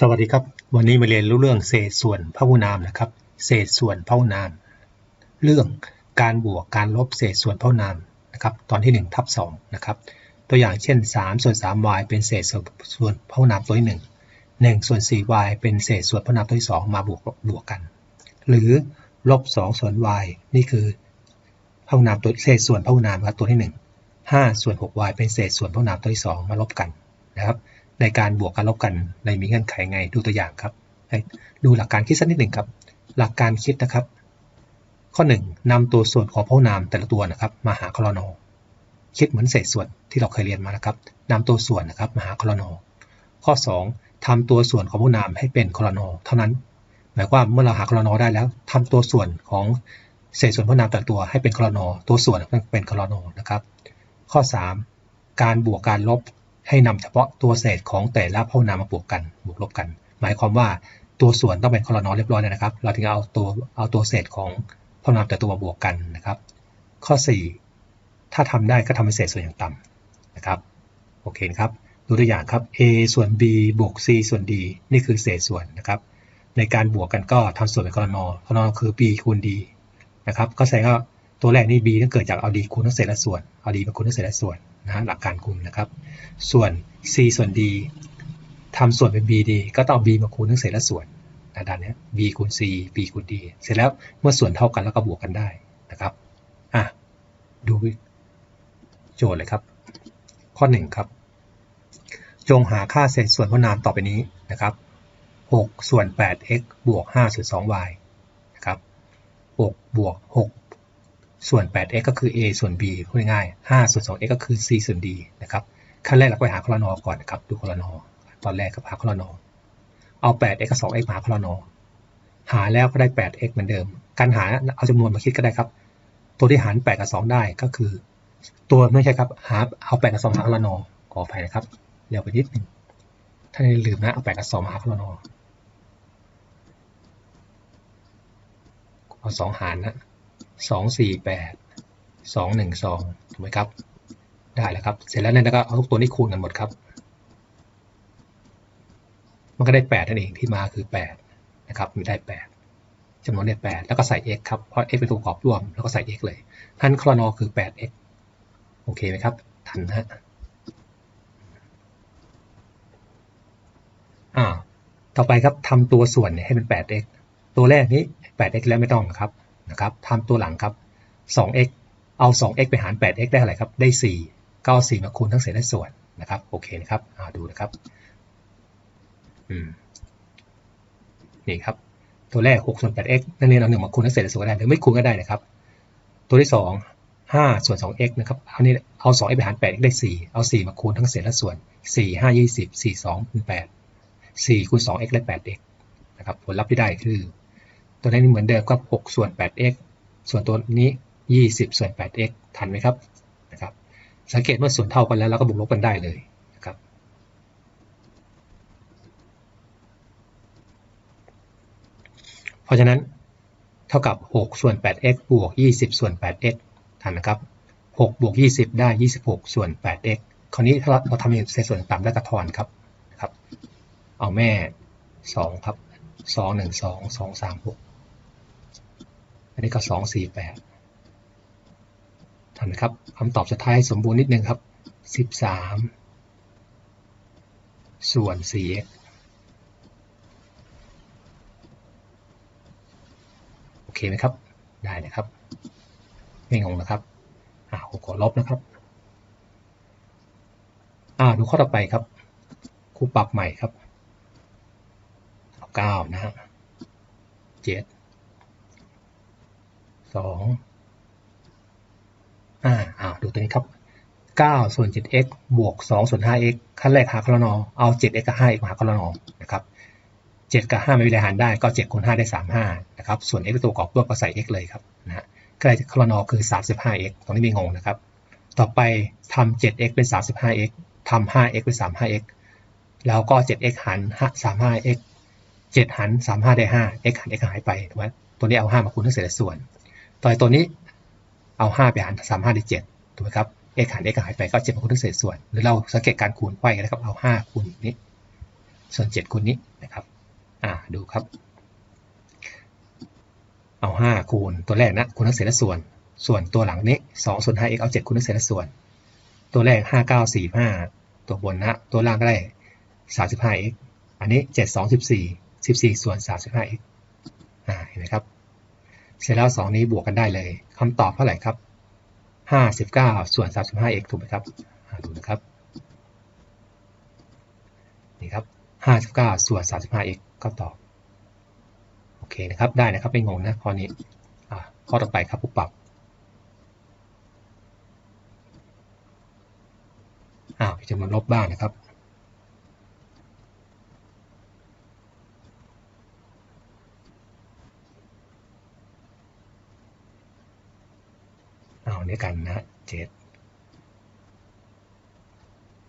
สวัสดีครับ วันนี้มาเรียนรู้เรื่องเศษส่วนพหุนามนะครับ เศษส่วนพหุนาม เรื่องการบวกการลบเศษส่วนพหุนามนะครับตอนที่1ทับ2นะครับตัวอย่างเช่น 3 ส่วน 3y เป็นเศษส่วนพหุนามตัวที่1 1ส่วน 4y เป็นเศษส่วนพหุนามตัวที่ 2 มาบวกบวกกัน หรือลบ 2 ส่วน y นี่คือพหุนามตัวเศษส่วนพหุนามครับตัวที่ 1 5 ส่วน 6y เป็นเศษส่วนพหุนามตัวที่ 2 มาลบกันนะครับ ในการบวกการลบกันในมีเงื่อนไขไงดูตัวอย่างครับ ดูหลักการคิดสักนิดหนึ่งครับ หลักการคิดนะครับ ข้อ 1นำตัวส่วนของพหุนามแต่ละตัวนะครับ มาหาคลอนคิดเหมือนเศษส่วนที่เราเคยเรียนมานะครับนำตัวส่วนนะครับมาหาคลอนข้อ 2ทำตัวส่วนของพหุนามให้เป็นคลอนเท่านั้น หมายความเมื่อเราหาคลอนได้แล้วทำตัวส่วนของเศษส่วนพหุนามแต่ละตัวให้เป็นคลอนตัวส่วนเป็นคลอนนะครับ ข้อ 3 การบวกการลบ ให้นำเฉพาะตัวเศษของแต่ละพหุนามมาบวกกันบวกลบกัน หมายความว่าตัวส่วนต้องเป็นคอลนอเรียบร้อยนะครับ เราถึงเอาตัวเอาตัวเศษของพหุนามแต่ตัวมาบวกกันนะครับ ข้อ 4 ถ้าทำได้ก็ทำเป็นเศษส่วนอย่างต่ำนะครับโอเคครับดูตัวอย่างครับ a ส่วน b บวก c ส่วน d นี่คือเศษส่วนนะครับ ในการบวกกันก็ทำส่วนเป็นคอลนอคอลนอคือ b คูณ d นะครับ ก็แสดงว่า ตัวแรกนี่ b ต้องเกิดจากเอา d คูณทั้งเศษและส่วนเอา d มาคูณทั้งเศษและส่วนนะหลักการคูณนะครับ ส่วน c ส่วน d ทำส่วนเป็น b d ก็ต้อง b มาคูณทั้งเศษและส่วนนะด้านนี้ b คูณ c b คูณ d เสร็จแล้วเมื่อส่วนเท่ากันแล้วก็บวกกันได้นะครับอะดูโจทย์เลยครับ ข้อ1ครับ จงหาค่าเศษส่วนพนามต่อไปนี้นะครับ6ส่วน 8x บวก5ส่วน 2y นะครับ6บวก6 ส่วน 8x ก็คือ a ส่วน b พูดง่ายๆ5ส่วน 2x ก็คือ c ส่วน d นะครับขั้นแรกเราไปหาคลนอก่อนนะครับ ดูคลนอตอนแรกก็หาคลนอเอา 8x กับ 2x มาหาคลนอหาแล้วก็ได้ 8x เหมือนเดิม การหาเอาจำนวนมาคิดก็ได้ครับ ตัวที่หาร 8 กับ 2 ได้ก็คือ ตัวไม่ใช่ครับ หาเอา 8 กับ 2 หาคลนอขออภัยนะครับเร็วไปนิดนึงถ้าไม่ลืมนะเอา 8 กับ 2 มาหาคลนอเอา 2 หารนะ สองสี่แปดสองหนึ่งสองถูกไหมครับ ได้แล้วครับ เสร็จแล้วเนี่ยก็เอาทุกตัวนี้คูณกันหมดครับ มันก็ได้แปดนั่นเองที่มาคือแปดนะครับ มีได้แปดจำนวนได้แปดแล้วก็ใส่ x ครับ เพราะ x เป็นตัวประกอบร่วม แล้วก็ใส่ x เลยทันคลอนอคือ 8x โอเคไหมครับ ทันฮะอ่าต่อไปครับทำตัวส่วนเนี่ยให้เป็น 8x ตัวแรกนี้ 8x แล้วไม่ต้องครับ นะครับทำตัวหลังครับ 2x เอา 2x ไปหาร 8x ได้อะไรครับ ได้ 4 ก็เอา4มาคูณทั้งเศษและส่วนนะครับ โอเคนะครับาดูนะครับ อืม นี่ครับ ตัวแรก6ส่วน 8x นั่นเองเราหนึ่งมาคูณทั้งเศษและส่วนได้หรือไม่คูณก็ได้นะครับ ตัวที่ 2 5 ส่วน 2x นะครับ เอานี่เอา 2x ไปหาร 8x ได้ 4 เอา 4 มาคูณทั้งเศษและส่วน 4 5 20 4 2 8 4คูณ 2x ได้ 8x นะครับ ผลลัพธ์ที่ได้คือ ตัวนี้เหมือนเดิมก็6ส่วน 8x ส่วนตัวนี้ 20 ส่วน 8x ทันไหมครับนะครับ สังเกตเมื่อส่วนเท่ากันแล้วเราก็บวกลบกันได้เลยนะครับเพราะฉะนั้นเท่ากับ 6 ส่วน 8x บวก 20 ส่วน 8x ทันนะครับ 6 บวก 20 ได้ 26 ส่วน 8x คราวนี้ถ้าเราทำเศษส่วนต่ำได้กระทอนครับครับ เอาแม่ 2 ครับ 2 1 2 2 3 6อั นี้ก็สองสี่แปดทำนครับคำตอบสุดท้ายสมบูรณ์นิดนึงครับสิบสามส่วนสี่โอเคไหมครับ ได้นะครับ ไม่งงนะครับ อ่าผมขอลบนะครับ อ่าดูข้อต่อไปครับ ครูปรับใหม่ครับเก้านะฮะเจ็ด สองอ่าอ้าวดูตัวนี้ครับเก้าส่วนเจ็ด x บวกสองส่วนห้า x ขั้นแรกหาคลนอเอาเจ็ด x กับห้า x มาหาคลนอนะครับเจ็ดกับห้าไม่มีอะไรหารได้ก็เจ็ดคูณห้าได้สามห้านะครับ ส่วน x เป็นตัวประกอบร่วมก็ใส่ x เลยครับนะฮะก็ได้คลนอคือสามสิบห้า x ตรงนี้ไม่งงนะครับ ต่อไปทำเจ็ด x เป็นสามสิบห้า x ทำห้า x เป็นสามห้า x แล้วก็เจ็ด x หารสามห้า x เจ็ดหารสามห้าได้ห้า x หาร x หายไปถูกไหมตัวนี้เอาห้ามาคูณทั้งเศษส่วน ต่อตัวนี้เอา5ไปหารสามห้าได้เจ็ดถูกไหมครับ x หาร x หายไปก็เจ็ดคูณด้วยเศษส่วน หรือเราสังเกตการคูณไขว้นะครับเอา 5 คูณนี้ ส่วน 7 คูณนี้นะครับอ่าดูครับ เอา 5 คูณตัวแรกนะคูณทั้งเศษและส่วน ส่วนตัวหลังนี้2ส่วน 5x เอา 7 คูณทั้งเศษและส่วน ตัวแรก 5 9 4 5 ตัวบนนะตัวล่างก็ได้ 35x อันนี้ 7 2 14 14 ส่วน 35x อ่าเห็นไหมครับ เสร็จแล้ว 2 นี้บวกกันได้เลยคำตอบเท่าไหร่ครับ59 ส่วน 35x ถูกไหมครับดูนะครับ นี่ครับ 59 ส่วน 35x ก็ตอบ โอเคนะครับ ได้นะครับ ไม่งงนะข้อนี้ข้อต่อไปครับผู้ปรับอ้าวจำนวนลบบ้างนะครับ เอาเนี้ยกันนะเจ็ด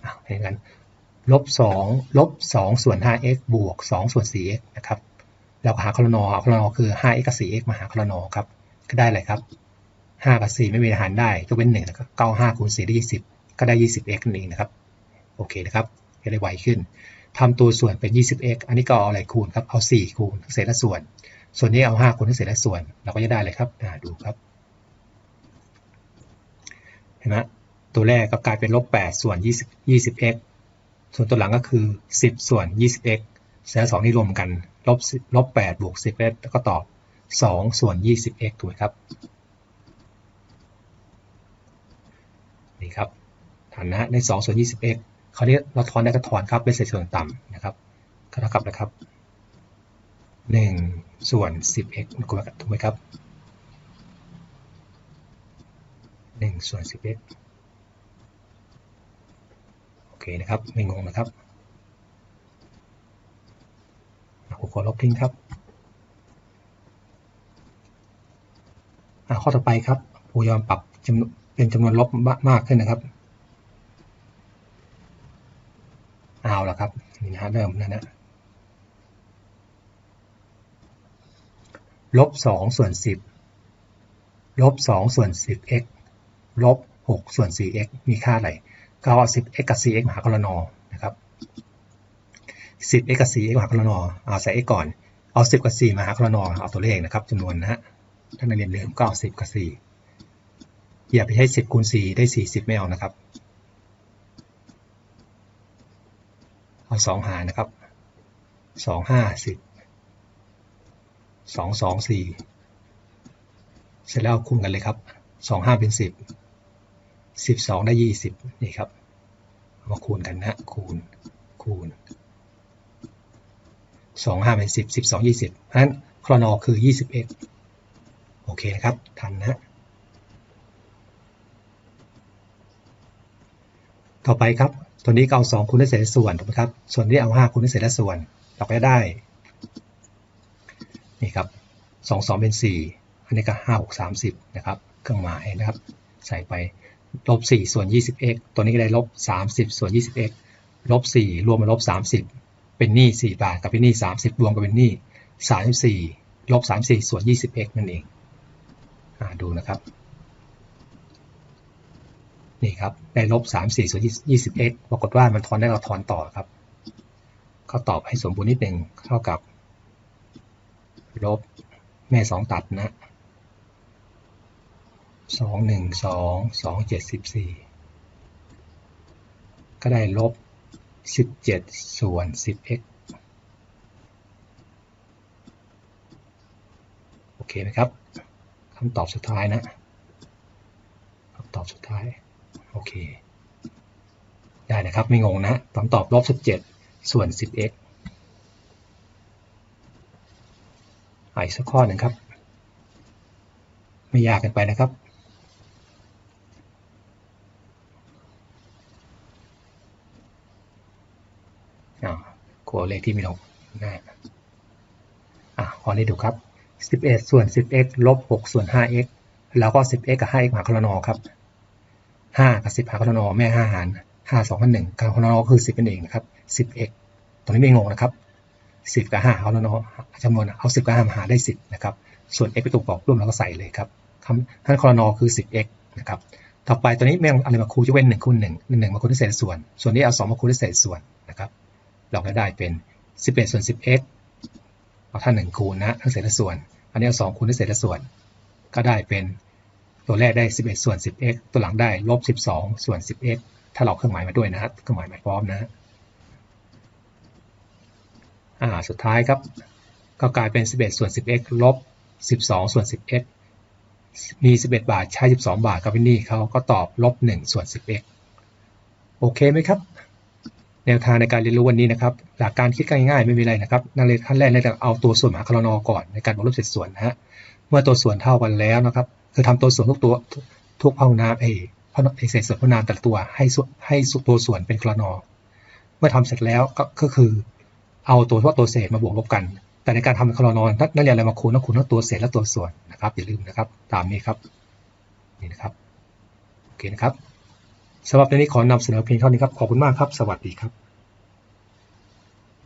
เอาเห็นกันลบสองลบสองส่วนห้า x บวกสองส่วนสี่ x นะครับเราหาคลนอคลนอคือห้า x กับสี่ x มาหาคลนอครับก็ได้เลยครับห้ากับสี่ไม่มีอาหารได้ยกเว้นหนึ่งแล้วก็เก้าห้าคูณสี่ได้ยี่สิบก็ได้ยี่สิบ x นั่นเองนะครับ โอเคนะครับจะได้ไวขึ้นทำตัวส่วนเป็น 20x อันนี้ก็เอาอะไรคูณครับ เอา 4 คูณเศษและส่วน ส่วนนี้เอา 5 คูณเศษและส่วน เราก็จะได้เลยครับดูครับ ห็นไหมตัวแรกก็กลายเป็นลบ8ส่วน20 20x ส่วนตัวหลังก็คือ 10 ส่วน 20x เสร็จแล้ว2นี่รวมกันลบลบ8บวก 10x แล้วก็ตอบ 2 ส่วน 20x ถูกไหมครับ นี่ครับฐานะใน 2 ส่วน 20x คราวนี้เราทอนได้ก็ทอนครับเป็นเศษส่วนต่ำนะครับก็เท่ากับนะครับ 1 ส่วน 10x ถูกไหมครับ 1ส่วน11โอเคนะครับ ไม่งงนะครับผมขอลบทิ้งครับข้อต่อไปครับผู้ยอมปรับจำนวนเป็นจำนวนลบมากขึ้นนะครับเอาละครับนี่นะเริ่มนะนะลบสองส่วนสิบลบสองส่วนสิบ x ลบ6ส่วน 4x มีค่าอะไรก็เอา 10x กับ 4x มหากรนอนะครับ 10x กับ 4x มหากรนอเอาใส่ x ก่อน เอา 10 กับ 4มาหากรนอเอาตัวเลขนะครับจำนวนนะฮะถ้านักเรียนลืมก็เอา 10 กับ 4 อย่าไปให้10 คูณ 4 ได้ 40 ไม่เอานะครับ เอา 2 หารนะครับ 2 5 10 2 2 4 เสร็จแล้วคูณกันเลยครับ 2 5 เป็น 10 สิบสองได้ยี่สิบนี่ครับมาคูณกันนะคูณคูณสองห้าเป็นสิบสิบสองยี่สิบเพราะฉะนั้นคลอนอคือยี่สิบเอ็ดโอเคนะครับ ทันนะต่อไปครับ ตัวนี้ก็เอาสองคูณด้วยเศษส่วนถูกไหมครับ ส่วนนี้เอาห้าคูณด้วยเศษส่วน เราก็ได้ นี่ครับสองสองเป็นสี่อันนี้ก็ห้าหกสามสิบนะครับ เครื่องหมายนะครับ ใส่ไป ลบ4ส่วน 20x ตัวนี้ก็ได้ลบ 30 ส่วน 20x ลบ 4 รวมมาลบ 30 เป็นหนี้4บาทกับเป็นหนี้ 30 รวมกันเป็นหนี้ 34 ลบ 34 ส่วน 20x นั่นเองอดูนะครับ นี่ครับ ได้ลบ 34 ส่วน 20x ปรากฏว่ามันทอนได้เราทอนต่อครับเขาตอบให้สมบูรณ์นิดหนึ่งเท่ากับ ลบแม่ 2 ตัดนะ สองหนึ่งสองสองเจ็ดสิบสี่ก็ได้ลบสิบเจ็ดส่วนสิบ x โอเคไหมครับคำตอบสุดท้ายนะคำตอบสุดท้าย โอเค ได้นะครับ ไม่งงนะคำตอบลบสิบเจ็ดส่วนสิบ x อีกสักข้อหนึ่งครับ ไม่ยากกันไปนะครับ วเลขที่มีลบนะอะข้อนี้ดูครับ 11 ส่วน 10x ลบ 6 ส่วน 5x แล้วก็ 10x กับ 5x หาคลนอครับ 5 กับ 10 หาคลนอแม่ 5 หาร 5 2 กัน1การคลนอคือ 10นั่นเองนะครับ 10x ตรงนี้ไม่งงนะครับ 10 กับ5คลนอจำนวนเอา 10 กับ 5 มาหาได้ 10 นะครับ ส่วน x เป็นตัวประกอบร่วมเราก็ใส่เลยครับคำท่านคลนอคือ 10x นะครับ ต่อไปตัวนี้ไม่ต้องอะไรมาคูณจะเว้น1คูณ1 1มาคูณด้วยเศษส่วน ส่วนนี้เอา2มาคูณด้วยเศษส่วน เราก็ได้เป็น 11 ส่วน 10x เอาท่านหนึ่งคูณนะทั้งเศษและส่วน อันนี้เอา2คูณทั้งเศษและส่วน ก็ได้เป็นตัวแรกได้ 11 ส่วน 10x ตัวหลังได้ลบ 12 ส่วน 10x ถ้าเราเครื่องหมายมาด้วยนะฮะเครื่องหมายหมายพร้อมนะอ่าสุดท้ายครับ ก็กลายเป็น 11 ส่วน 10x ลบ 12 ส่วน 10x มี 11 บาท ใช้ 12 บาทกับเป็นหนี้เขาก็ตอบลบ 1 ส่วน 10x โอเคไหมครับ แนวทางในการเรียนรู้วันนี้นะครับหลักการคิดง่ายๆไม่มีอะไรนะครับนักเรียนขั้นแรกเราเอาตัวส่วนหาคลนอก่อนในการบวกลบเศษส่วนนะฮะเมื่อตัวส่วนเท่ากันแล้วนะครับคือทำตัวส่วนทุกตัวทุกพหุนามเอพหุเศษส่วนพนามแต่ละตัวให้ให้ตัวส่วนเป็นคลนเมื่อทำเสร็จแล้วก็คือ เอาตัวว่าตัวเศษมาบวกลบกัน แต่ในการทำเป็นคลนนักเรียนอะไรมาคูณต้องคูณทั้งตัวเศษและตัวส่วนนะครับอย่าลืมนะครับ ตามนี้ครับนี่นะครับโอเคนะครับ สำหรับในนี้ขอนำเสนอเพียงเท่านี้ครับ ขอบคุณมากครับ สวัสดีครับ